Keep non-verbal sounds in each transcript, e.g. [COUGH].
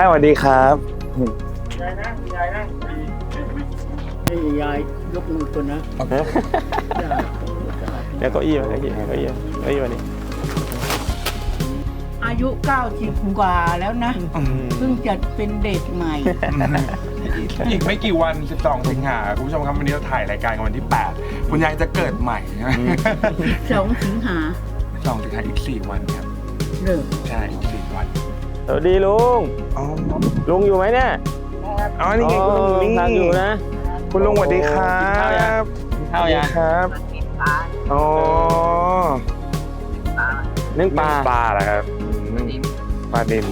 ายสวัสดีครับให้ยายยกมือคนนะเดี๋ยวเก้าอี้มาเก้าอี้เก้าอี้เก้าอี้มานี่อายุ 90 กว่าแล้วนะ เพิ่งจะเป็นเด็กใหม่ อีกไม่กี่วัน 12 สิงหาคุณผู้ชมครับวันนี้เราถ่ายรายการกันวันที่ 8 คุณยายจะเกิดใหม่ใช่ไหมสองสิงหา สองสิงหาอีก 4 วันครับ เริ่มใช่อีก สวัสดีลุง อ๋อลุงอยู่ไหมเนี่ยอ๋อนี่ไงคุณลุงนี่ ทานอยู่นะ คุณลุงสวัสดีครักินข้าวยัง บกินข้าวยังสสดีครับอ๋อนึ่งปลาปลาเหรอครับอืมปลาเด่น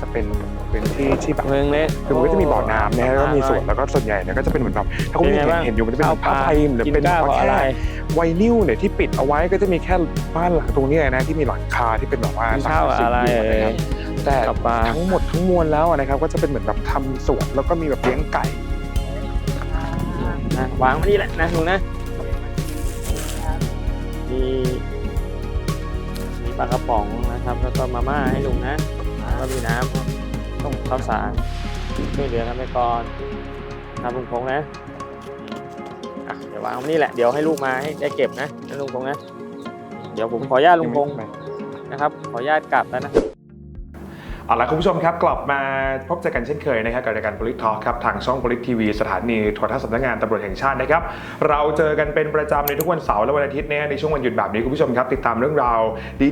จะเป็นเป็นที่ที่แบบเมืองเล็ก คือมันก็จะมีบ่อน้ำนะฮะแล้วก็มีสวนแล้วก็ส่วนใหญ่เนี่ยก็จะเป็นเหมือนแบบถ้าคุณเป็นไงเห็นบ้างเห็นอยู่มันจะเป็นเหมือนผ้าไทยหรือกินเป็นก้าวแบบว่าอะไรแค่ไวนิลเนี่ยที่ปิดเอาไว้ก็จะมีแค่บ้านหลังตรงเนี้ยนะที่มีหลังคาที่เป็นแบบว่ากินข้าวกับอะไรสังกะสีเอ่ยู่ยนะครับแต่กับปลาทั้งหมดทั้งมวลแล้วอะนะครับก็จะเป็นเหมือนแบบทำสวนแล้วก็มีแบบเลี้ยงไก่นะวางไว้นี่แหละนะลุงนะมีมีปลากระป๋องนะครับ แล้วก็มาม่าให้ลุงนะแล้ว ก็มีน้ำต้มข้าวสารช่วยเหลือกันไปก่อนนะลุงพงนะอะเดี๋ยววางนี่แหละเดี๋ยวให้ลูกมาให้ได้เก็บนะนะลุงพงนะเดี๋ยวผมขออนุญาตลุงพงนะครับ ขออนุญาตกลับแล้วนะ เอาละคุณผู้ชมครับกลับมาพบเจอกันเช่นเคยนะครับกับรายการ p o l i t Talk ครับทางช่อง p o l i t TV สถานีโทรทัศน์สำนักงานตำรวจแห่งชาตินะครับเราเจอกันเป็นประจำในทุกวันเสาร์และวันอาทิตย์นะในช่วงวันหยุดแบบนี้คุณผู้ชมครับติดตามเรื่องราว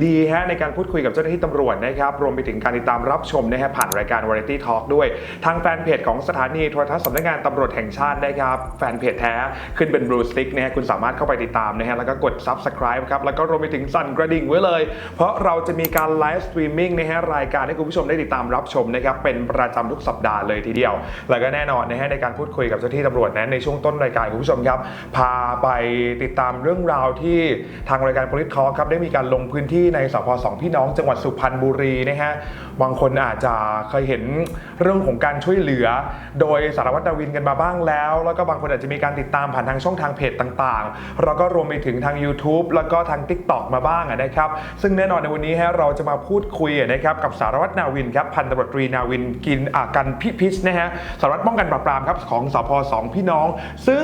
ดีๆฮะในการพูดคุยกับเจ้าหน้าที่ตำรวจนะครับรวมไปถึงการติดตามรับชมนะฮะผ่านรายการ Variety Talk ด้วยทางแฟนเพจของสถานีโทรทัศน์สำนักงานตำรวจแห่งชาตินะครับแฟนเพจแท้ขึ้นเป็น Blue Stick นะฮะคุณสามารถเข้าไปติดตามนะฮะแล้วก็กด Subscribe ครับแล้วก็รวมไปถึงสั่นกระดิ่งไว้เลย เพราะเราจะมีการไลฟ์สตรีมมิ่งนะฮะรายการให้คุณผู้ชมได้ติดตามรับชมนะครับเป็นประจำทุกสัปดาห์เลยทีเดียว แล้วก็แน่นอนนะฮะในการพูดคุยกับเจ้าที่ตำรวจนะในช่วงต้นรายการคุณผู้ชมครับ พาไปติดตามเรื่องราวที่ทางรายการ p o l i t Talk ครับได้มีการลงพื้นที่ในสพสองพี่น้องจังหวัดสุพรรณบุรีนะฮะบางคนอาจจะเคยเห็นเรื่องของการช่วยเหลือ โดยสารวัตรดาวินกันมาบ้างแล้ว แล้วก็บางคนอาจจะมีการติดตามผ่านทางช่องทางเพจต่างๆแล้วก็รวมไปถึงทาง YouTube แล้วก็ทาง TikTok มาบ้างนะครับซึ่งแน่นอนในวันนี้ฮะเราจะมาพูดคุยนะครับกับสารวัตรนาวินครับพันตำรวจตรีนาวินกินอากันพิพิชนะฮะสารวัตรป้องกันปราบปรามครับของสพสองพี่น้อง ซึ่ง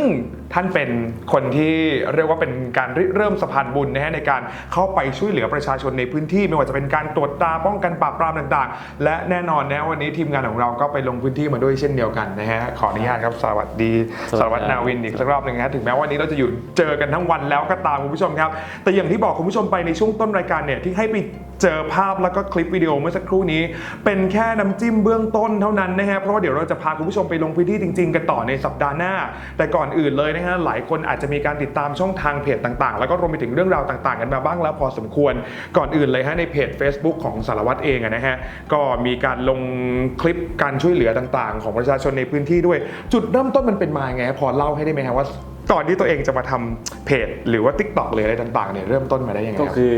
ท่านเป็นคนที่เรียกว่าเป็นการเริ่มสะพานบุญนะฮะในการเข้าไปช่วยเหลือประชาชนในพื้นที่ ไม่ว่าจะเป็นการตรวจตาป้องกันปราบปรามต่างๆ และแน่นอนนะวันนี้ทีมงานของเราก็ไปลงพื้นที่มาด้วยเช่นเดียวกันนะฮะขออนุญาตครับสวัสดีสวัสดีนาวินอีกสักรอบหนึ่งนะฮะถึงแม้วันนี้เราจะอยู่เจอกันทั้งวันแล้วก็ตามคุณผู้ชมครับ แต่อย่างที่บอกคุณผู้ชมไปในช่วงต้นรายการเนี่ยที่ให้ไปเจอภาพแล้วก็คลิปวิดีโอเมื่อสักครู่นี้ เป็นแค่น้ำจิ้มเบื้องต้นเท่านั้นนะฮะเพราะว่าเดี๋ยวเราจะพาคุณผู้ชมไปลงพื้นที่จริง ๆ กันต่อในสัปดาห์หน้า แต่ก่อนอื่นเลยนะฮะหลายคนอาจจะมีการติดตามช่องทางเพจต่างๆ แล้วก็รวมไปถึงเรื่องราวต่างๆ กันมาบ้างแล้วพอสมควรก่อนอื่นเลยฮะในเพจ Facebook ของสารวัตรเองอะนะฮะก็มีการลงคลิปการช่วยเหลือต่างๆ ของประชาชนในพื้นที่ด้วย จุดเริ่มต้นมันเป็นมาไงฮะพอเล่าให้ได้ไหมฮะว่าก่อนที่ตัวเองจะมาทำเพจ หรือว่า Tik t o อกหรืออะไรต่างๆเนี่ยเริ่มต้นมาได้ยังไงก็ครับคือ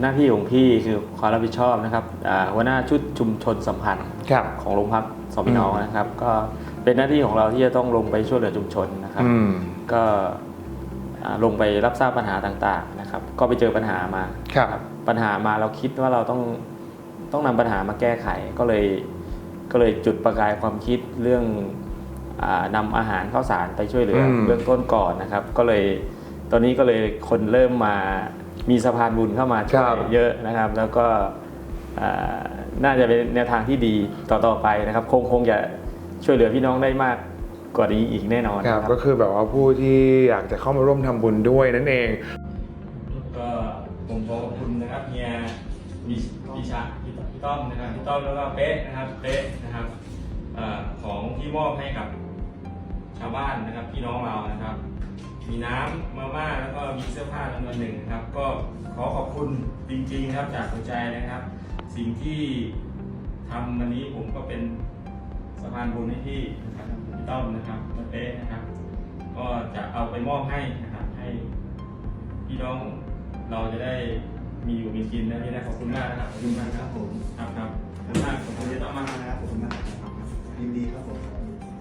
หน้าที่ของพี่คือความรับผิดชอบนะครับอ่าหัวหน้าชุดชุมชนสัมพันธ์ครับของโรงพักสองพี่น้องอืมนะครับ ก็ เป็นหน้าที่ของเราที่จะต้องลงไปช่วยเหลือชุมชนนะครับ อืมก็อ่าลงไปรับทราบปัญหาต่างๆนะครับ ก็ไปเจอปัญหามาครับปัญหามาเราคิดว่าเราต้องต้องนำปัญหามาแก้ไขก็เลยก็เลยจุดประกายความคิดเรื่องอานำอาหารข้าวสารไปช่วยเหลืออม เบื้องต้นก่อนนะครับ ก็เลยตอนนี้ก็เลยคนเริ่มมามีสะพานบุญเข้ามาช่วยเยอะนะครับ แล้วก็อ่าน่าจะเป็นแนวทางที่ดีต่อๆไปนะครับ คงคงจะ ช่วยเหลือพี่น้องได้มากกว่านี้อีกแน่นอนครับนะก็คือแบบว่าผู้ที่อยากจะเข้ามาร่วมทำบุญด้วยนั่นเอง ก็ผมขอขอบคุณนะครับเฮียมีพี่ชาพี่พี่ต้อมนะครับพี่ต้อมแล้วก็เป๊ะนะครับเป๊ะนะครับเอ่อของที่มอบให้กับชาวบ้านนะครับพี่น้องเรานะครับ มีน้ำมาม่าแล้วก็มีเสื้อผ้าจำนวนหนึ่งนะครับ ก็ขอขอบคุณจริงๆครับจากหัวใจนะครับ สิ่งที่ทำวันนี้ผมก็เป็น สะพานบุญให้พี่นะครับพี่ต้อมนะครับและเป๊ะนะครับ ก็จะเอาไปมอบให้นะครับให้พี่น้องเราจะได้มีอยู่มีกินนะพี่นะขอบคุณมากนะครับขอบคุณมากครับผมครับครับขอบคุณมากขอบคุณที่ต้องมากนะครับขอบคุณมากครับยินดีครับผม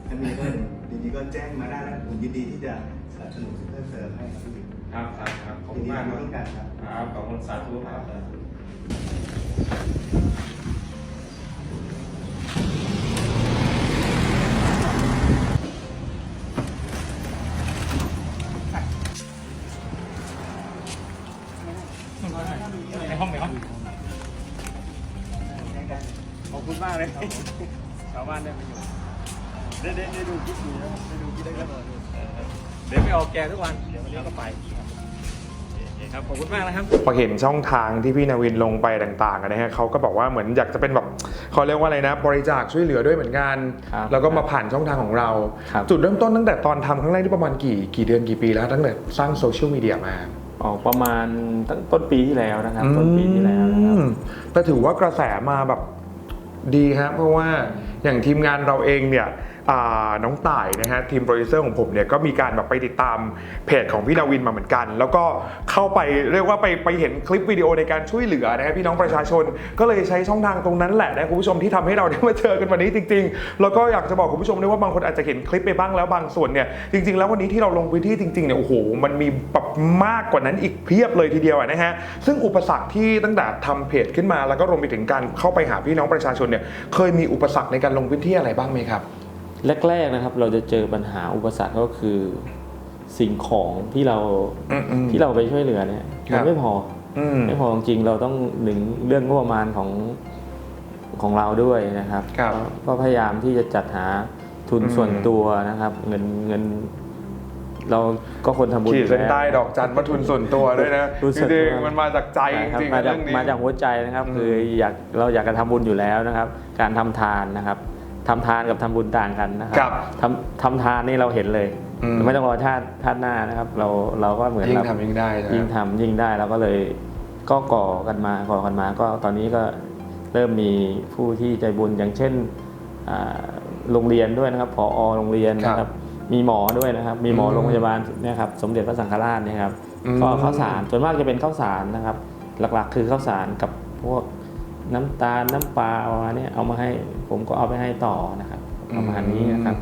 ท่านมีก็ยินดีก็แจ้งมาได้แล้วผมยินดีที่จะสนับสนุนเพิ่มเติมให้ครับพี่ครับครับครับขอบยิคุนณดีมากคร่วมรักับนครับครับขอบคุณสาธุครับ แกทุกวัน เดี๋ยววันนี้ก็ไปโอเคครับขอบคุณมากนะครับพอเห็นช่องทางที่พี่นาวินลงไปต่างๆอะนะฮะเขาก็บอกว่าเหมือนอยากจะเป็นแบบเขาเรียกว่าอะไรนะ บริจาคช่วยเหลือด้วยเหมือนกันครับแล้วก็มาผ่านช่องทางของเราครับจุดเริ่มต้นตั้งแต่ตอนทำครั้งแรกที่ประมาณกี่กี่เดือนกี่ปีแล้วตั้งแต่สร้างโซเชียลมีเดียมาออกประมาณตั้งต้นปีที่แล้วนะครับต้นปีที่แล้วนะครับอืมแต่ถือว่ากระแสมาแบบดีฮะเพราะว่าอย่างทีมงานเราเองเนี่ยอ่า น้องต่ายนะฮะทีมโปรดิวเซอร์ของผมเนี่ยก็มีการแบบไปติดตามเพจของพี่นาวินมาเหมือนกัน แล้วก็เข้าไปเรียกว่าไปไปเห็นคลิปวิดีโอในการช่วยเหลือนะฮะพี่น้องประชาชน ก็เลยใช้ช่องทางตรงนั้นแหละนะคุณผู้ชมที่ทำให้เราได้มาเจอกันวันนี้จริง ๆ แล้วก็อยากจะบอกคุณผู้ชมด้วยว่าบางคนอาจจะเห็นคลิปไปบ้างแล้วบางส่วนเนี่ยจริง ๆ แล้ววันนี้ที่เราลงพื้นที่จริงๆเนี่ยโอ้โหมันมีแบบมากกว่านั้นอีกเพียบเลยทีเดียวนะฮะซึ่งอุปสรรคที่ตั้งแต่ทำเพจขึ้นมาแล้วก็รวมไปถึงการเข้าไปหาพี่น้องประชาชนเนี่ยเคยมีอุปสรรคในการลงพื้นที่อะไรบ้างไหมครับ แรกๆนะครับ เราจะเจอปัญหาอุปสรรคก็คือสิ่งของที่เราอืมๆที่เราไปช่วยเหลือเนี่ยครัมับนไม่พออืมไม่พอจริงๆเราต้องหนึ่งเรื่องงบประมาณของของเราด้วยนะครับครับก็ก็พยายามที่จะจัดหาทุนอืมส่วนตัวนะครับ เงินเงิน เราก็คนทำบุญขีดเส้นอยู่แล้วใต้ดอกจันวัตทุนส่วนตัวด้วยนะทุนจส่วนตัวริงๆมันมาจากใจจครับริงๆมานะจากเรื่องนี้มาจากหัวใจนะครับอืมคืออยากเราอยากจะทำบุญอยู่แล้วนะครับ การทำทานนะครับ ทำทานกับทำบุญต่างกันนะคครัรับทำทำทานนี่เราเห็นเลย อืม ไม่ต้องรอชาติชาติหน้านะครับ เราเราก็เหมือนยิ่งเรา ทำยิ่งได้ใช่ไหมยิ่งทำยิ่งได้เราก็เลยก็ก่อกันมาก่อกันมา ก็ตอนนี้ก็เริ่มมีผู้ที่ใจบุญอย่างเช่นอ่าโรงเรียนด้วยนะครับผอโรงเรียนนะคครัรับบมีหมอด้วยนะครับ มีหมออืมโรงพยาบาลเนะครับ สมเด็จพระสังฆราชเนะครับ อืม ก็ข้าวสารส่วนมากจะเป็นข้าวสารนะครับ หลักๆ คือข้าวสารกับพวก น้ำตาลน้ำปลาประมาณนี้เอามาให้ผมก็เอาไปให้ต่อนะครับประมาณนี้นะครับ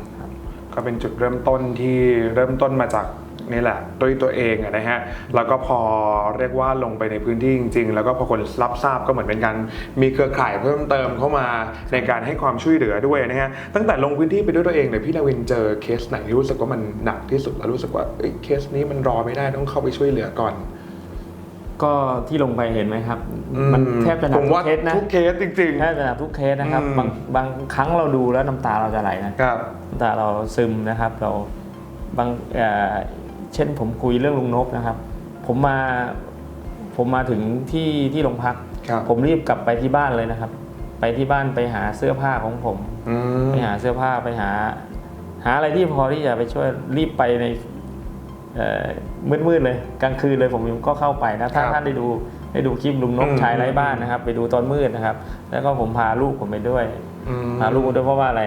ก็เป็นจุดเริ่มต้นที่เริ่มต้นมาจากนี่แหละด้วยตัวเองนะฮะแล้วก็พอเรียกว่าลงไปในพื้นที่จริง ๆ แล้วก็พอคนรับทราบก็เหมือนเป็นการมีเครือข่ายเพิ่มเติมเข้ามาในการให้ความช่วยเหลือด้วยนะฮะตั้งแต่ลงพื้นที่ไปด้วยตัวเองเนี่ยพี่ดาวินเจอเคสไหนที่รู้สึกว่ามันหนักที่สุดแล้วรู้สึกว่าเเคสนี้มันรอไม่ได้ต้องเข้าไปช่วยเหลือก่อน ก็ที่ลงไปเห็นไหมครับ มันแทบจะหนัผกมทุว่ากเคสนะทุกเคสจริงแทบจะหนักทุกเคสนะครับอืมบางบางครั้งเราดูแล้วน้ำตาเราจะไหลนะๆครับน้ำตาเราซึมนะครับเราบางเอ่อเช่นผมคุยเรื่องลุงนบนะครับ ผมมาผมมาถึงที่ที่โรงพักครับผมรีบกลับไปที่บ้านเลยนะครับ ไปที่บ้านไปหาเสื้อผ้าของผมอืมไปหาเสื้อผ้าไปหา หาอะไรที่พอที่จะไปช่วยรีบไปในเอ่อ มืดๆเลยกลางคืนเลยผมก็เข้าไปนะถ้าครับท่านได้ดูได้ดูคลิปลุงนกอืมชายไร้บ้านนะครับ ไปดูตอนมืดนะครับ แล้วก็ผมพาลูกผมไปด้วยอืมพาลูกไปด้วยเพราะว่าอะไร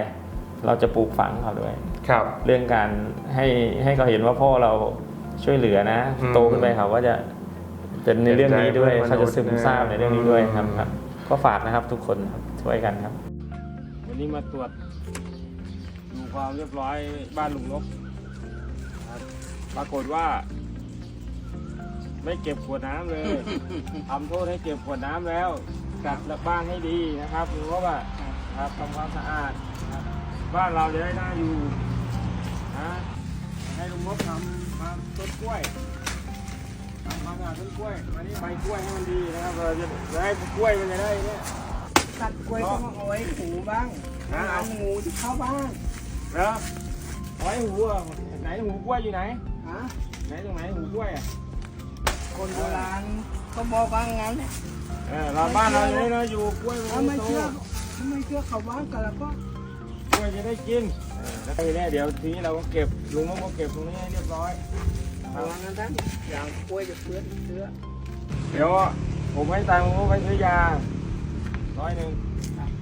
เราจะปลูกฝังเขาด้วยครับ เรื่องการให้ให้เขาเห็นว่าพ่อเราช่วยเหลือนะอืมโตขึ้นไปเขาก็จะเป็นในเรื่องนี้ด้วยเห็นใจเขาจะซึมซาบเพื่อนมนุษย์ในเรื่องนี้ด้วยครับอืมครับ ก็ฝากนะครับทุกคนครับช่วยกันครับ วันนี้มาตรวจดูความเรียบร้อยบ้านลุงนกครับ ปรากฏว่า ไม่เก็บขวดน้ำเลยทำโทษให้เก็บขวดน้ำแล้วกลับบ้านให้ดีนะครับหรือว่าว่าครับทำความสะอาดนะครับบ้านเราจะได้น่าอยู่นะให้ลุงนกทำทำต้นกล้วยทำความสะอาดต้นกล้วยวันนี้ใบกล้วยให้มันดีนะครับเราจะจะให้กล้วยมันจะได้เนี่ย ตัดกล้วยก็มาเอาไว้หูบ้างนะ เอางูที่เข้าบ้าน แล้วเอาไว้หูอะไหนหูกล้วยอยู่ไหนฮะ ไหนตรงไหนหูกล้วยอะคนโบราณก็บอกว่างั้นแหละเออเราบ้านเราจะได้น่าอยู่กล้วยถ้ามันไม่โตเชื่อถ้าไม่เชื่อเขาบ้านกันแล้วก็กล้วยจะได้กินเออแล้วทีนี้เดี๋ยวทีนี้เราก็เก็บลุงก็เก็บตรงนี้ให้เรียบร้อยระวังนะท่านอย่างกล้วยจะเพื่อนเชื้อเดี๋ยวผมให้ตังค์ลุงไปซื้อยาร้อยหนึ่ง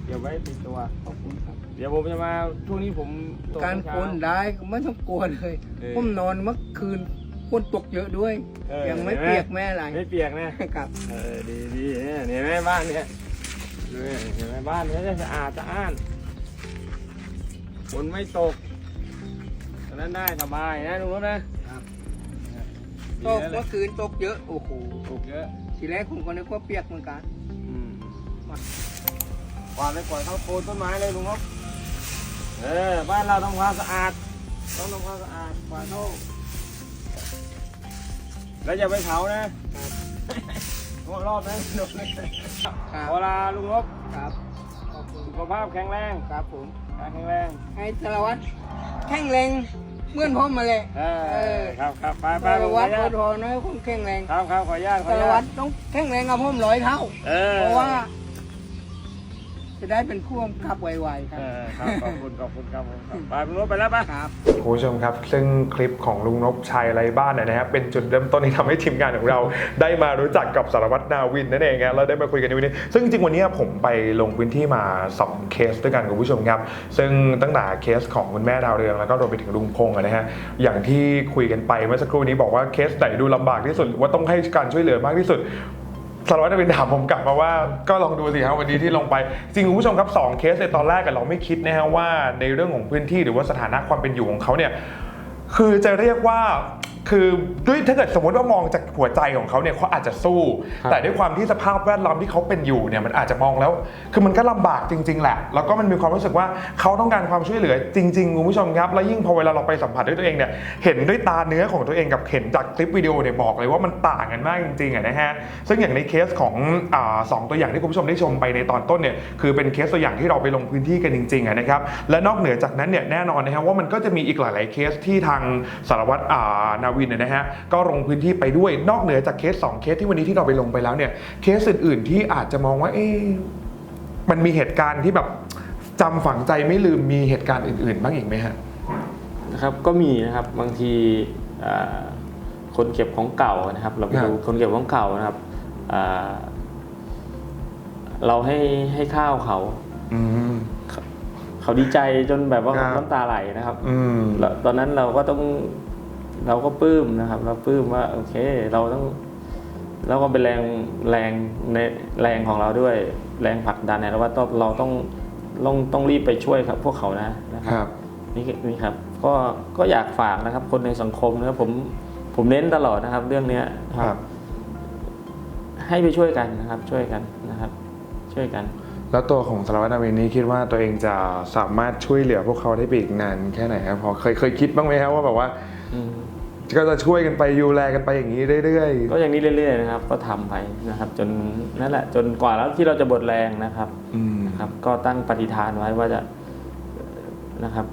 เก็บไว้ติดตัวขอบคุณครับ เดี๋ยวผมจะมาช่วงนี้ผมตการเช้ปนได้ก็ไม่ต้องกลัวเลย เออผมนอนเมื่อคืนฝนตกเยอะด้วย เออยังไม่ห็นหเปียกแม่อะไรไม่เปียกนะ ครับ เออดีดีเนี่ยเห็นไหมบ้านเนี่ยดูเนี่ยเห็นไหมบ้านเนี่ยจะสะอาดสะอ้านฝนไม่ตกตอนนั้นได้สบายนะลุงรถนะตกเมื่อคืนตกเยอะ โอ้โหถูกเยอะทีแรกผมก็นึกว่าเปียกเหมือนกันอืมกวาดเลยกวาดเข้าโคนต้นไม้เลยลุงครับ เออบ้านเราทำความสะอาด ต้องทำความสะอาดกวาดเข้าแล้วอย่าไปเผานะหัวรอบนะลุงครับเวลาลุงรบครับขอบคุณสุขภาพแข็งแรงครับผมแข็งแรงให้สารวัตรแข็งแรงเหมื่อนผมมาเลยเอเอออครับครับไปไปสารลุงขอวัอตรนุญาตโทรน้อยผมแข็งแรงครับครับขออนุญาตขออสารนุวัญาตตรต้องแข็งแรงกับผมร้อยเท่าเออเพราะว่า จะได้เป็นพ่วงขับไวๆครัเอบอครับขอบคุณขอบคุณครับผมครับไปลุงรบไปแล้วปะ ครับ คุณผู้ชมครับซึ่งคลิปของลุงนพชัยไรบ้านเนี่ยนะครับเป็นจุดเริ่มต้นที่ทำให้ทีมงานของเรา ได้มารู้จักกับสารวัตรนาวินนั่นเองครับแล้วได้มาคุยกันในวันนี้ซึ่งจริงๆวันนี้ผมไปลงพื้นที่มา2เคสด้วยกันคุณผู้ชมครับ ซึ่งตั้งแต่เคสของคุณแม่ดาวเรืองแล้วก็รวมไปถึงลุงพงษ์อะนะฮะอย่างที่คุยกันไปเมื่อสักครู่นี้บอกว่าเคสไหนดูลำบากที่สุดหรือว่าต้องให้การช่วยเหลือมากที่สุด สารวัตรเป็นถามผมกลับมาว่าก็ลองดูสิครับวันนี้ที่ลงไป จริงคุณผู้ชมครับสองเคสในตอนแรกกับเราไม่คิดนะฮะว่าในเรื่องของพื้นที่หรือว่าสถานะความเป็นอยู่ของเขาเนี่ยคือจะเรียกว่า คือด้วยถ้าเกิดสมมติว่ามองจากหัวใจของเขาเนี่ยเขาอาจจะสู้ ครับแต่ด้วยความที่สภาพแวดล้อมที่เขาเป็นอยู่เนี่ยมันอาจจะมองแล้ว คือมันก็ลำบากจริง ๆ แหละ แล้วก็มันมีความรู้สึกว่าเขาต้องการความช่วยเหลือจริงๆคุณผู้ชมครับ แล้วยิ่งพอเวลาเราไปสัมผัสด้วยตัวเองเนี่ยเห็นด้วยตาเนื้อของตัวเองกับเห็นจากคลิปวิดีโอเนี่ยบอกเลยว่ามันต่างกันมากจริงๆอะนะฮะซึ่งอย่างในเคสของอาสองตัวอย่างที่คุณผู้ชมได้ชมไปในตอนต้นเนี่ยคือเป็นเคสตัวอย่างที่เราไปลงพื้นที่กันจริงๆอะนะครับและนอกเหนือจากนั้นเนี่ยแน่นอนนะฮะว่ามันก็จะมีอีกหลาย ๆเคสที่ทางสารวัตรอ่านาวินเนี่ยนะฮะก็ลงพื้นที่ไปด้วยนอกเหนือจากเคสสองเคสที่วันนี้ที่เราไปลงไปแล้วเนี่ยเคสอื่นๆที่อาจจะมองว่าเอ๊ะมันมีเหตุการณ์ที่แบบจำฝังใจไม่ลืมมีเหตุการณ์อื่นๆบ้างอีกไหมฮะนะครับก็มีนะครับบางทีอ่าคนเก็บของเก่านะครับ เราไปดูครับคนเก็บของเก่านะครับอ่าเราให้ให้ข้าวเขาอืมเขาดีใจจนแบบว่าครับน้ำตาไหลนะครับอืมแล้วตอนนั้นเราก็ต้อง เราก็ปลื้มนะครับ เราปลื้มว่าโอเค เราต้องเราก็เป็นแรงแรงในแรงของเราด้วยแรงผลักดันนะว่าต้องเราต้องต้องต้องรีบไปช่วยครับ พวกเขานะนะคครับรับนี่นี่ครับ ก็ก็อยากฝากนะครับ คนในสังคมนะครับผมผมเน้นตลอดนะครับ เรื่องเนี้ยนะคครัรับบให้ไปช่วยกันนะครับ ช่วยกันนะครับ ช่วยกัน แล้วตัวของสารวัตรนาวินนี้คิดว่าตัวเองจะสามารถช่วยเหลือพวกเขาได้ไปอีกนานแค่ไหนครับพอเคยเคยคิดบ้างไหมครับว่าแบบว่าอืม ก็จะช่วยกันไปดูแลกันไปอย่างนี้เรื่อยก็อย่างนี้เรื่อยๆนะครับ ก็ทำไปนะครับ จนนั่นแหละ จนกว่าแล้วที่เราจะบดแรงนะครับๆอืม นะครับ ก็ตั้งปฏิฐานไว้ว่าจะนะครับ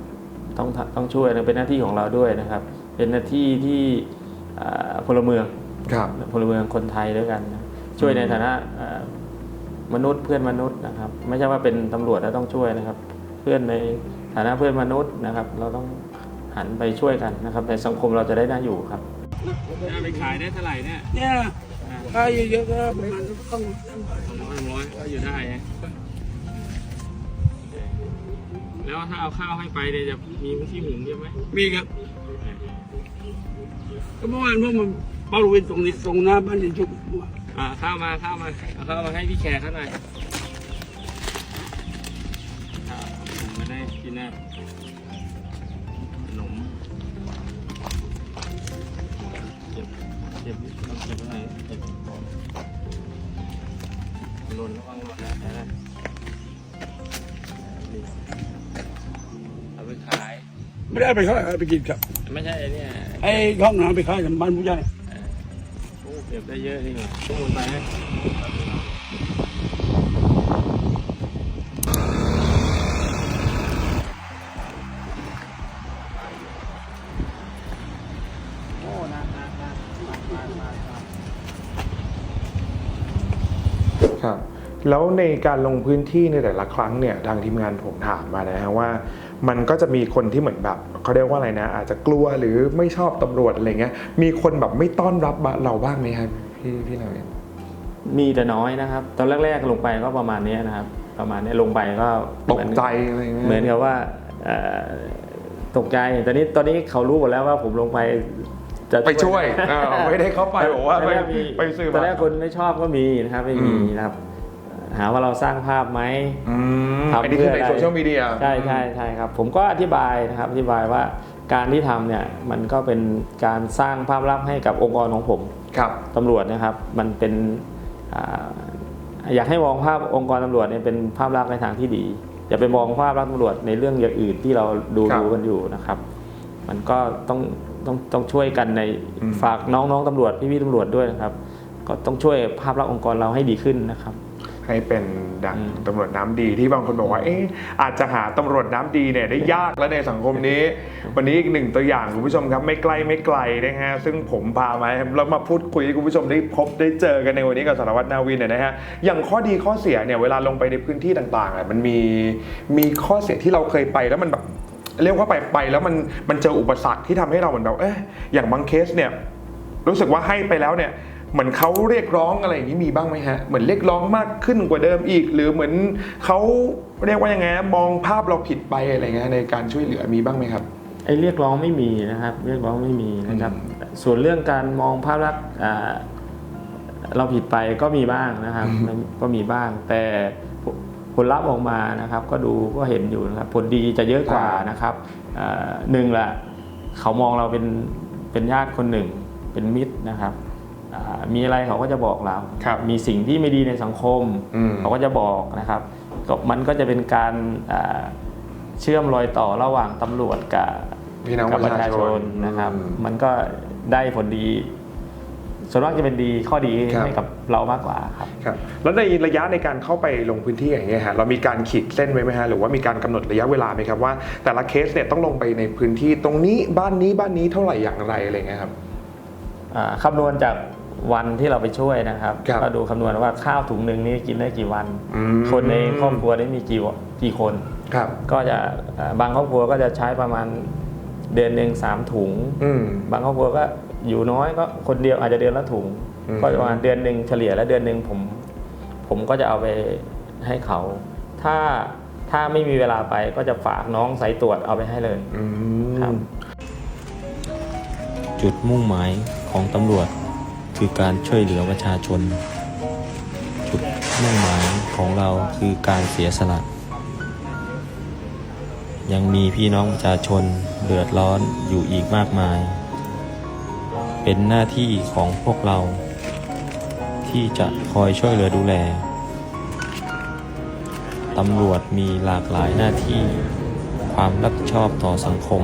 ต้องทำต้องช่วยนะเป็นหน้าที่ของเราด้วยนะครับ เป็นหน้าที่ที่อ่าพลเมือง ครับ พลเมืองคนไทยด้วยกันนะช่วยในฐานะเอ่อมนุษย์เพื่อนมนุษย์นะครับ ไม่ใช่ว่าเป็นตำรวจแล้วต้องช่วยนะครับ เพื่อนในฐานะเพื่อนมนุษย์นะครับ เราต้อง หันไปช่วยกันนะครับ ในสังคมเราจะได้น่าอยู่ครับไปขายได้เท่าไหร่เนี่ยเนี่ยถ้าเยอะๆก็ประมาณต้องสองร้อยสามร้อยก็อยู่ได้นะแล้วถ้าเอาข้าวให้ไปเนี่ยจะมีที่หุงใช่ไหมมีครับก็เมื่อวานพวกมันเป้าลวินส่งนิส่งน้ำบ้านยินชุบอ่าข้าวมาข้าวมาเอาข้าวมาให้พี่แขกเขาหน่อยข้าวหุงมาได้กินนะ เก็บต้องเก็บไว้ไหนเก็บหล่นระวังหล่นนะนะนี่เอาไปขาย ไม่ได้ไปขายไปกินครับ ไม่ใช่ไอ้เนี่ยไอ้ห้องน้ำไปขายกับบ้านผู้ใหญ่ โอ้เก็บได้เยอะนี่หว่าตู้มันไปนะ แล้วในการลงพื้นที่ในแต่ละครั้งเนี่ยทางทีมงานผมถามมานะฮะว่า มันก็จะมีคนที่เหมือนแบบเขาเรียกว่าอะไรนะ อาจจะกลัวหรือไม่ชอบตำรวจอะไรเงี้ยมีคนแบบไม่ต้อนรับเราบ้างไหมครับพี่พี่นาวินมีแต่น้อยนะครับ ตอนแรกๆลงไปก็ประมาณเนี้ยนะครับ ประมาณเนี้ยลงไปก็ตเหกมือนใจอะไรเงี้ยเหมือนกับว่าเอ่อตกใจตอนนี้ตอนนี้เขารู้หมดแล้วว่าผมลงไปจะไปช่วยอ่าไม่ได้เข้าไปบอกว่าตอนไปแรกมีไปซื้อตอนแรมากคนไม่ชอบก็มีนะครับไม่มีอืมนะครับ หาว่าเราสร้างภาพไหมอืมทำอันนี้คือในเพื่ออะไรโซเชียลมีเดียใช่ใช่ใช่ครับ ผมก็อธิบายนะครับอธิบายว่าการที่ทำเนี่ยมันก็เป็นการสร้างภาพลักษณ์ให้กับองค์กรของผมครับตำรวจนะครับ มันเป็นอ่าอยากให้มองภาพองค์กรตำรวจเนี่ยเป็นภาพลักษณ์ในทางที่ดี อย่าไปมองภาพลักษณ์ตำรวจในเรื่องอย่างอื่นที่เราดูครับดูกันอยู่นะครับ มันก็ต้องต้องต้องช่วยกันในอืมฝากน้องๆตำรวจพี่ๆตำรวจด้วยนะครับ ก็ต้องช่วยภาพลักษณ์องค์กรเราให้ดีขึ้นนะครับ ให้เป็นดังอืมตำรวจน้ำดีที่บางคนบอกว่าเอ๊ะอาจจะหาตำรวจน้ำดีเนี่ยได้ยากแล้วในสังคมนี้ วันนี้อีกหนึ่งตัวอย่างคุณผู้ชมครับไม่ใกล้ไม่ไกลนะฮะซึ่งผมพามาแล้วมาพูดคุยให้คุณผู้ชมได้พบได้เจอกันในวันนี้กับสารวัตรนาวินเนี่ยนะฮะอย่างข้อดีข้อเสียเนี่ยเวลาลงไปในพื้นที่ต่างๆอะมันมีมีข้อเสียที่เราเคยไปแล้วมันแบบเรียกว่าไปไปแล้วมันมันเจออุปสรรคที่ทำให้เราเหมือนแบบเอ๊ะอย่างบางเคสเนี่ยรู้สึกว่าให้ไปแล้วเนี่ย เหมือนเขาเรียกร้องอะไรอย่างนี้มีบ้างไหมฮะ เหมือนเรียกร้องมากขึ้นกว่าเดิมอีก หรือเหมือนเขาเรียกว่ายังไงฮะมองภาพเราผิดไปอะไรเงี้ยในการช่วยเหลือมีบ้างไหมครับไอ้เรียกร้องไม่มีนะครับ เรียกร้องไม่มีนะครับ ส่วนเรื่องการมองภาพลักษณ์อ่าเราผิดไปก็มีบ้างนะครับอืมมันก็มีบ้าง แต่ผผลลัพธ์ออกมานะครับ ก็ดูก็เห็นอยู่นะครับผลดีจะเยอะกว่านะครับอ่าหนึ่งละเขามองเราเป็นเป็นญาติคนหนึ่ง เป็นมิตรนะครับอ่า มีอะไรเขาก็จะบอกเราครับมีสิ่งที่ไม่ดีในสังคมอืมเขาก็จะบอกนะครับก็มันก็จะเป็นการอ่าเชื่อมรอยต่อระหว่างตำรวจกับพี่น้องกับปประระชาชาชชนนนะครับอืมมันก็ได้ผลดี ส่วนมากจะเป็นดีข้อดีครับให้กับเรามากกว่าครับครับ แล้วในระยะในการเข้าไปลงพื้นที่อย่างเงี้ยฮะเรามีการขีดเส้นไว้ไหมฮะหรือว่ามีการกำหนดระยะเวลาไหมครับว่า แต่ละเคสเนี่ยต้องลงไปในพื้นที่ตรงนี้บ้านนี้บ้านนี้เท่าไหร่อย่างไรอะไรเงี้ยครับอ่าคำนวณจาก วันที่เราไปช่วยนะครับครับก็ดูคำนวณว่าข้าวถุงหนึ่งนี่กินได้กี่วัน อืม คนในครอบครัวได้มีกี่วกี่คน ครับ ก็จะอ่าบางครอบครัวก็จะใช้ประมาณเดือนหนึ่งสามถุง อืม บางครอบครัวก็อยู่น้อยก็คนเดียวอาจจะเดือนละถุง อืม ก็ประมาณเดือนหนึ่งเฉลี่ยแล้วเดือนหนึ่งผม ผมก็จะเอาไปให้เขา ถ้าถ้าไม่มีเวลาไปก็จะฝากน้องสายตรวจเอาไปให้เลย อืครับมจุดมุ่งหมายของตำรวจ คือการช่วยเหลือประชาชน จุดมุ่งหมายของเราคือการเสียสละ ยังมีพี่น้องประชาชนเดือดร้อนอยู่อีกมากมาย เป็นหน้าที่ของพวกเรา ที่จะคอยช่วยเหลือดูแลตำรวจมีหลากหลายหน้าที่ความรับผิดชอบต่อสังคม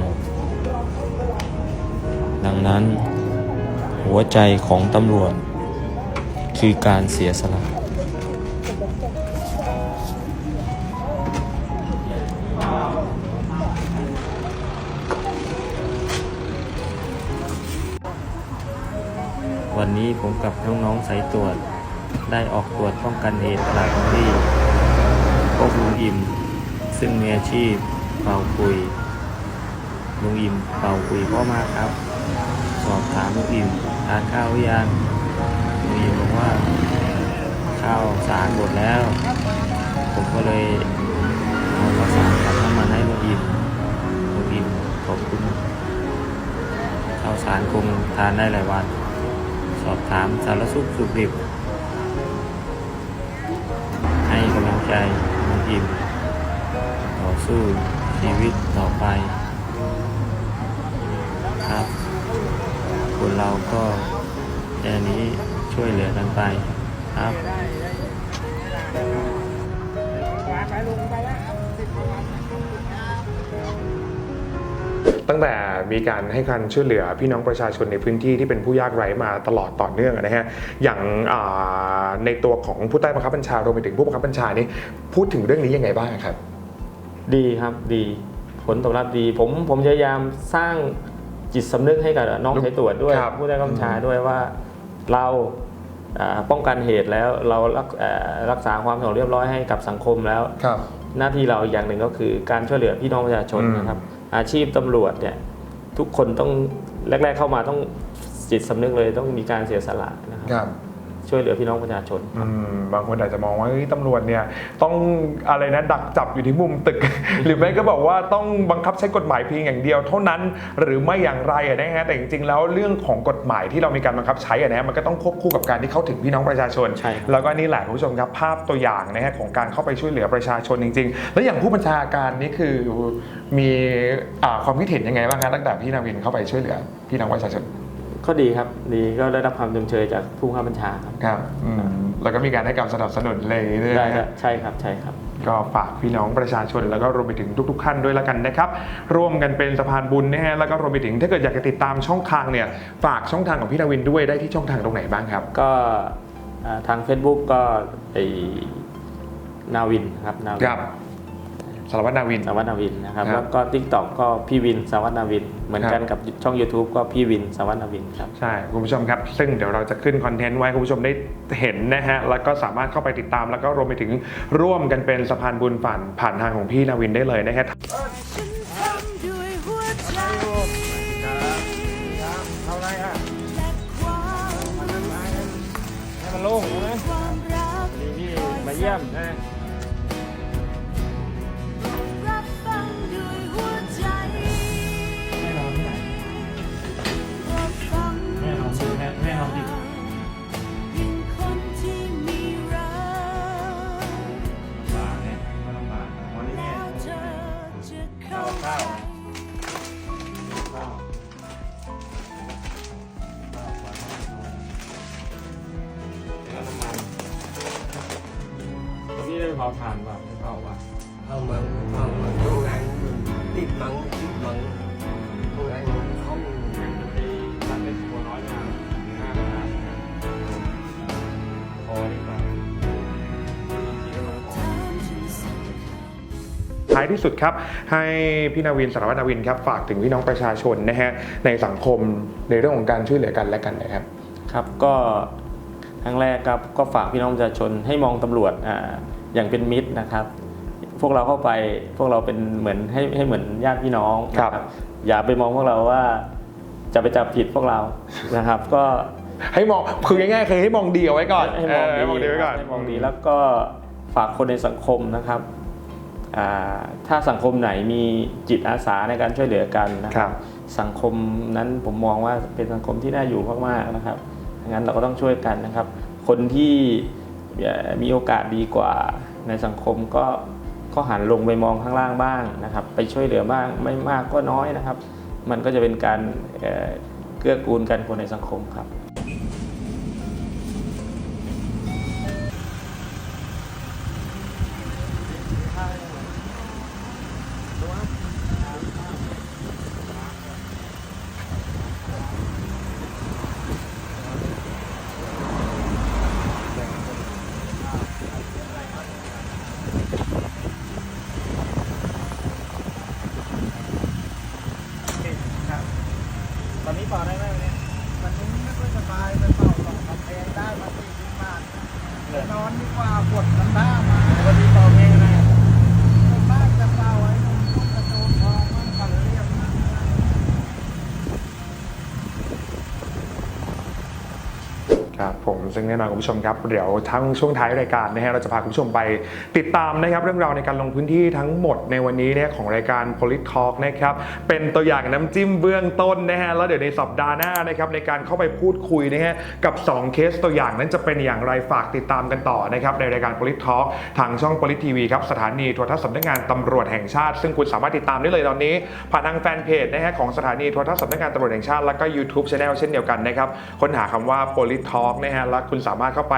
ดังนั้น หัวใจของตำรวจ คือการเสียสละ วันนี้ผมกับน้องๆสายตรวจ ได้ออกตรวจป้องกันเหตุตลาดที่พบลุงอิมซึ่งมีอาชีพเป่าคุยลุงอิมเป่าคุยพ่อมาครับ สอบถามลุงอิม ทานข้าวหรือยังลุงอิมบอกว่าข้าวสารหมดแล้ว ผมก็เลยเอาข้าวสารกับน้ำมันให้ลุงอิมลุงอิมขอบคุณข้าวสารคงทานได้หลายวัน สอบถามสารสุขสุขดิบ ให้กำลังใจลุงอิมต่อสู้ชีวิตต่อไป เราก็แค่นี้ช่วยเหลือกันไปครับตั้งแต่มีการให้การช่วยเหลือพี่น้องประชาชนในพื้นที่ที่เป็นผู้ยากไร้มาตลอดต่อเนื่องนะฮะ อย่างอ่าในตัวของผู้ใต้บังคับบัญชารวมไปถึงผู้บังคับบัญชานี่พูดถึงเรื่องนี้ยังไงบ้างครับ ดีครับดี ผลตอบรับดีผมผมพยายามสร้าง จิตสำนึกให้กับน้องสายตรวจด้วยครับผู้ได้กำชาด้วยว่าเราอ่าป้องกันเหตุแล้วเรารักเอ่อรักษาความสงบเรียบร้อยให้กับสังคมแล้วครับหน้าที่เราอีกอย่างหนึ่งก็คือการช่วยเหลือพี่น้องประชาชนอืมนะครับ อาชีพตำรวจเนี่ยทุกคนต้องแรก ๆเข้ามาต้องจิตสำนึกเลยต้องมีการเสียสละนะครับครับ ช่วยเหลือพี่น้องประชาชน อืมบางคนอาจจะมองว่าเฮ้ยตำรวจเนี่ยต้องอะไรนะดักจับอยู่ที่มุมตึก หรือไม่ก็บอกว่าต้องบังคับใช้กฎหมายเพียงอย่างเดียว เท่านั้นหรือไม่อย่างไรอะนะฮะแต่จริงๆแล้วเรื่องของกฎหมายที่เรามีการบังคับใช้อะนะฮะมันก็ต้องควบคู่กับการที่เข้าถึงพี่น้องประชาชน ใช่ครับ แล้วก็นี่แหละคุณผู้ชมครับภาพตัวอย่างนะฮะของการเข้าไปช่วยเหลือประชาชนจริง ๆ แล้วอย่างผู้บัญชาการนี่คือมีอ่าความคิดเห็นยังไงบ้างคะตั้งแต่พี่นาวินเข้าไปช่วยเหลือพี่น้องประชาชน ก็ดีครับดีก็ได้รับความชมเชยจากผู้ข้าบัญชาครับครับอืมแล้วก็มีการให้การสนับสนุนเลยด้วยได้นะได้ฮะใช่ครับใช่ครับ ก็ฝากพี่น้องประชาชนแล้วก็รวมไปถึงทุก ๆ ขั้นด้วยละกันนะครับ ร่วมกันเป็นสะพานบุญนะฮะแล้วก็รวมไปถึงถ้าเกิดอยากจะติดตามช่องทางเนี่ยฝากช่องทางของพี่นาวินด้วยได้ที่ช่องทางตรงไหนบ้างครับ ก็อ่าทาง Facebook ก็ไอนาวินครับนาวิน ครับสารวัตรนาวิน สารวัตรนาวินนะครับครับแล้วก็ TikTok ก็พี่วินสารวัตรนาวิน เหมือนกันกับช่อง YouTube ก็พี่วินสารวัตรนาวินครับ ใช่ คุณผู้ชมครับ ซึ่งเดี๋ยวเราจะขึ้นคอนเทนต์ไว้ให้คุณผู้ชมได้เห็นนะฮะ แล้วก็สามารถเข้าไปติดตาม แล้วก็รวมไปถึงร่วมกันเป็นสะพานบุญผ่านผ่านทางของพี่นาวินได้เลยนะฮะ ฉันทำด้วยหัวใจทำอะไรอะและความให้มันโล่งนะความรักดีที่มาเยี่ยมนะ ท้ายที่สุดครับ ให้พี่นาวินสารวัตรนาวินครับฝากถึงพี่น้องประชาชนนะฮะในสังคมในเรื่องของการช่วยเหลือกันและกันนะครับครับก็ครั้งแรกครับก็ฝากพี่น้องประชาชนให้มองตำรวจอ่าอย่างเป็นมิตรนะครับ พวกเราเข้าไปพวกเราเป็นเหมือนให้ให้เหมือนญาติพี่น้องนะครับอย่าไปมองพวกเราว่า จะไปจับผิดพวกเรานะครับ ก็ ให้มองคือง่ายๆคือให้มองดีเอาไว้ก่อนให้มองเให้มองดีไว้ก่อน ให้มองดีแล้วก็ฝากคนในสังคมนะครับอ่า ถ้าสังคมไหนมีจิตอาสาในการช่วยเหลือกันนะคครัรับบสังคมนั้นผมมองว่าเป็นสังคมที่น่าอยู่มากๆนะครับงั้นเราก็ต้องช่วยกันนะครับ คนที่เอ่อมีโอกาสดีกว่าในสังคมก็ก็หันลงไปมองข้างล่างบ้างนะครับ ไปช่วยเหลือบ้างไม่มากก็น้อยนะครับ มันก็จะเป็นการเอ่อเกื้อกูลกันคนในสังคมครับ ตอนนี้ต่อได้ไหมวันนี้ วันนี้ไม่ค่อยสบายไปเป่าสองกำแพงได้มาสี่สิบบาทนะนอนดีกว่าปวดกันบ้ามา วันนี้ต่อเพลงอะไร คนบ้านจะเป่าไว้ตรงต้นกระโจมทองมันกันเรียบนะ ครับผม ซึ่งแน่นอนคุณผู้ชมครับเดี๋ยวทั้งช่วงท้ายรายการนะฮะเราจะพาคุณผู้ชมไปติดตามนะครับเรื่องราวในการลงพื้นที่ทั้งหมดในวันนี้เนี่ยของรายการ Polit Talk นะครับเป็นตัวอย่างน้ำจิ้มเบื้องต้นนะฮะแล้วเดี๋ยวในสัปดาห์หน้านะครับในการเข้าไปพูดคุยนะฮะกับ 2 เคสตัวอย่างนั้นจะเป็นอย่างไรฝากติดตามกันต่อนะครับในรายการ Polit Talk ทางช่อง Polit TV ครับสถานีโทรทัศน์สำนักงานตำรวจแห่งชาติ ซึ่งคุณสามารถติดตามได้เลยตอนนี้ ผ่านทางแฟนเพจนะฮะของสถานีโทรทัศน์สำนักงานตำรวจแห่งชาติแล้วก็ YouTube Channel เช่นเดียวกันนะครับค้นหาคำว่า Polit Talk นะฮะแล้วคุณสามารถเข้าไป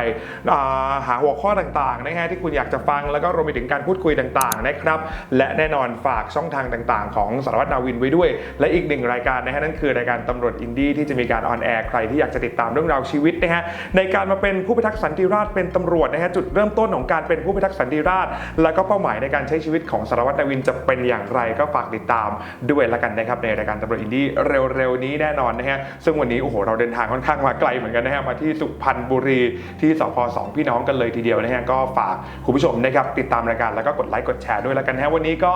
าหาหัวข้อต่างๆนะฮะที่คุณอยากจะฟังแล้วก็รวมไปถึงการพูดคุยต่างๆนะครับและแน่นอนฝากช่องทางต่างๆ ของสารวัตรนาวินไว้ด้วย และอีกหนึ่งรายการนะฮะนั่นคือรายการตำรวจอินดี้ที่จะมีการออนแอร์ใครที่อยากจะติดตามเรื่องราวชีวิตนะฮะในการมาเป็นผู้พิทักษ์สันติราษฎร์เป็นตำรวจนะฮะจุดเริ่มต้นของการเป็นผู้พิทักษ์สันติราษฎร์แล้วก็เป้าหมายในการใช้ชีวิตของสารวัตรนาวินจะเป็นอย่างไรก็ฝากติดตามด้วยละกันนะครับในรายการตำรวจอินดี้เร็วๆนี้แน่นอนนะฮะซึ่งวันนี้โอ้โหเราเดินทางค่อนข้างมาไกลเหมือนกันนะฮะมาที่สุพรรณบุรีที่สพสองพี่น้องกันเลยทีเดียวนะฮะก็ฝากคุณผู้ชมนะครับติดตามรายการแล้วก็กดไลค์กดแชร์ด้วยแล้วกันนะฮะวันนี้ก็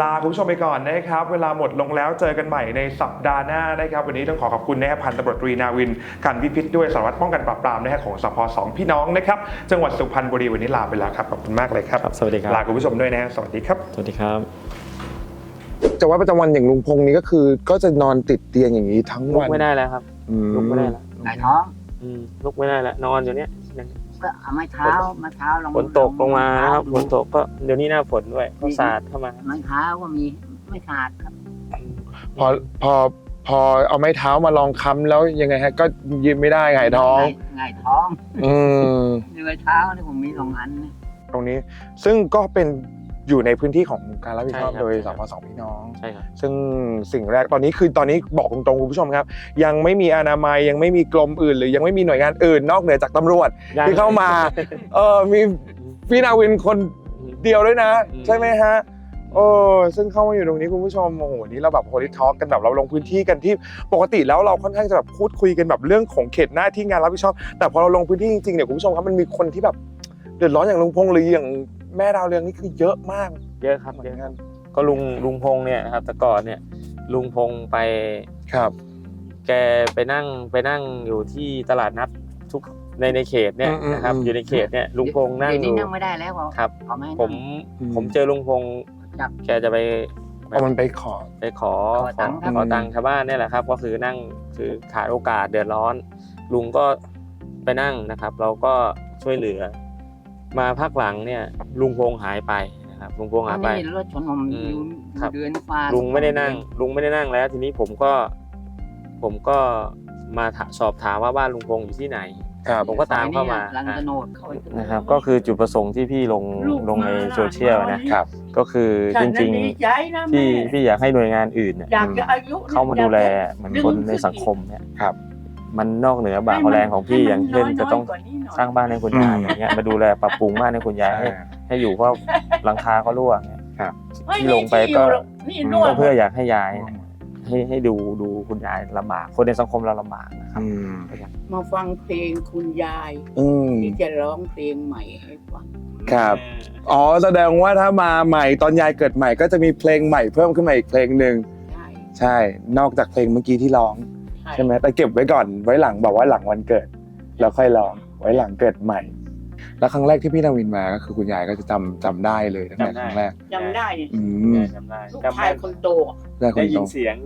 ลาคุณผู้ชมไปก่อนนะครับ เวลาหมดลงแล้วเจอกันใหม่ในสัปดาห์หน้านะครับ วันนี้ต้องขอขอบคุณนะฮะพันตำรวจตรีนาวินการพิพิธด้วยสารวัตรป้องกันปราบปรามนะฮะของสพสองพี่น้องนะครับจังหวัดสุพรรณบุรีวันนี้ลาไปแล้วครับขอบคุณมากเลยครับครับสวัสดีครับลาคุณผู้ชมด้วยนะฮะสวัสดีครับสวัสดีครับแต่ว่าประจำวันอย่างลุงพงษ์นี่ก็คือ ก็จะนอนติดเตียงอย่างนี้ทั้งลุกวันไม่ได้แล้วครับอืลุกไม่ได้แล้วหงายท้อง อืมลุกไม่ได้แล้วนอนอยู่เนี้ยก็เอาไม้เท้าไม้เท้าลงฝนตกลงมานะครับดูฝนตกก็เดี๋ยวนี้หน้าฝนด้วยก็สาดเข้ามาไม้เท้าก็มีไม่ขาดครับ พอพอพอเอาไม้เท้ามาลองค้ำแล้วยังไงฮะ ก็ยืนไม่ได้หงายท้องหงายท้อง อืมในไม้เท้านี่ผมมีสองอันนะตรงนี้ ซึ่งก็เป็น อยู่ในพื้นที่ของการรับผิดชอบใช่ครับโดยใช่สครับพสองพี่น้องใช่ครับซึ่งสิ่งแรกตอนนี้คือตอนนี้บอกตรงๆคุณผู้ชมครับ ยังไม่มีอนามัยยังไม่มีกรมอื่น หรือยังไม่มีหน่วยงานอื่นนอกเหนือจากตำรวจที่เข้ามาเออมีพี่นาวินคนเดียวด้วยนะอืมใช่ไหมฮะเออซึ่งเข้ามาอยู่ตรงนี้คุณผู้ชมโอ้โหวันนี้เราแบบโฮลิทอ k กันแบบเราลงพื้นที่กันที่ปกติแล้วเราค่อนข้างจะแบบพูดคุยกันแบบเรื่องของเขตหน้าที่งานรับผิดชอบ แต่พอเราลงพื้นที่จริงๆเนี่ยคุณผู้ชมครับมันมีคนที่แบบ เดือดร้อนอย่างลุงพงษ์หรืออย่างแม่ดาวเรืองนี่คือเยอะมากเยอะครับเหมือเยอะนคกัรับนก็ลุงลุงพงเนี่ยนะครับแต่ก่อนเนี่ยลุงพงไปครับ แกไปนั่งไปนั่งอยู่ที่ตลาดนัดทุกในในเขตเนี่ยอืมอืมนะครับอืม อยู่ในเขตเนี่ยลุงพงนั่งเดี๋ยวอนี้ยู่นั่งไม่ได้แล้วเขาครับ เขาไม่ให้ผนั่งมอืมผมเจอลุงพงครับ แกจะไปเอามันไปขอ ไปขอขอตังค์ครับ ขอตังค์ชาวบ้านเนี่ยแหละครับ ก็คือนั่งคือขาดโอกาสเดือดร้อน ลุงก็ไปนั่งนะครับ เราก็ช่วยเหลือ มาพักหลังเนี่ย ลุงพงหายไปนะครับลุงพงหายไปอันนี้รถชนผมอือมยู่ครับเดือนฟ้าลุงไม่ได้นั่ง ลุงไม่ได้นั่งแล้ว ทีนี้ผมก็ ผมก็มาถาสอบถามว่าบ้านลุงพงอยู่ที่ไหนครับผมก็ตามเข้ามาลังกระโนดเข้าไปนะครับ ก็คือจุดประสงค์ที่พี่ลงลงในโซเชียลนะครับ ก็คือจริงๆพี่พี่อยากให้หน่วยงานอื่นเนี่ยอยากจะอายุเข้ามาดูแลเหมือนคนในสังคมเนี่ยครับ มันนอกเหนือบาปแรงของพี่อย่างเช่นจะต้องสร้างบ้านให้คุณยายอืมอย่างเงี้ยมาดูแลปรับปรุงบ้านให้คุณยายให้ให้อยู่เพราะหลังคาก็รั่วเนี่ยครับที่ลงไปก็นี่นวก็ดเพื่ออยากให้ยายเนี่ยให้ให้ดูดูคุณยายลำบากคนในสังคมเราลำบากนะครับอืมมาฟังเพลงคุณยายอืมที่จะร้องเพลงใหม่ให้ฟังครับอ๋อแสดงว่าถ้ามาใหม่ตอนยายเกิดใหม่ก็จะมีเพลงใหม่เพิ่มขึ้นมาอีกเพลงหนึ่งใช่ใช่นอกจากเพลงเมื่อกี้ที่ร้อง ใช่ไหมแต่เก็บไว้ก่อนไว้หลังบอกว่าหลังวันเกิดแล้วค่อยร้องไว้หลังเกิดใหม่ แล้วครั้งแรกที่พี่นาวินมาก็คือคุณยายก็จะจำจำได้เลยตั้งแต่จำได้ครั้งแรกจำได้เนี่ยอืคุณมยายจำได้ลูกจำชายคนโตได้คนได้ยิโตนเสียง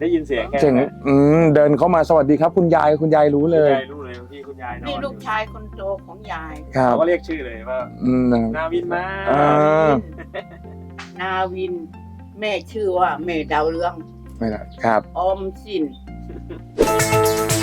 ได้ยินเสียงแค่เจ๋งนั้นอืมเดินเข้ามาสวัสดีครับ คุณยายคุณยายรู้คุณเลยยายรู้เลยว่าพี่คุณยายนอนนี่ลูกชายคนโตของยายครับเขาก็เรียกชื่อเลยว่าอืมนาวินมาอ่า นาวิน แม่ชื่อว่าแม่ดาวเรืองไม่ละครับ ออมสิน Música [LAUGHS]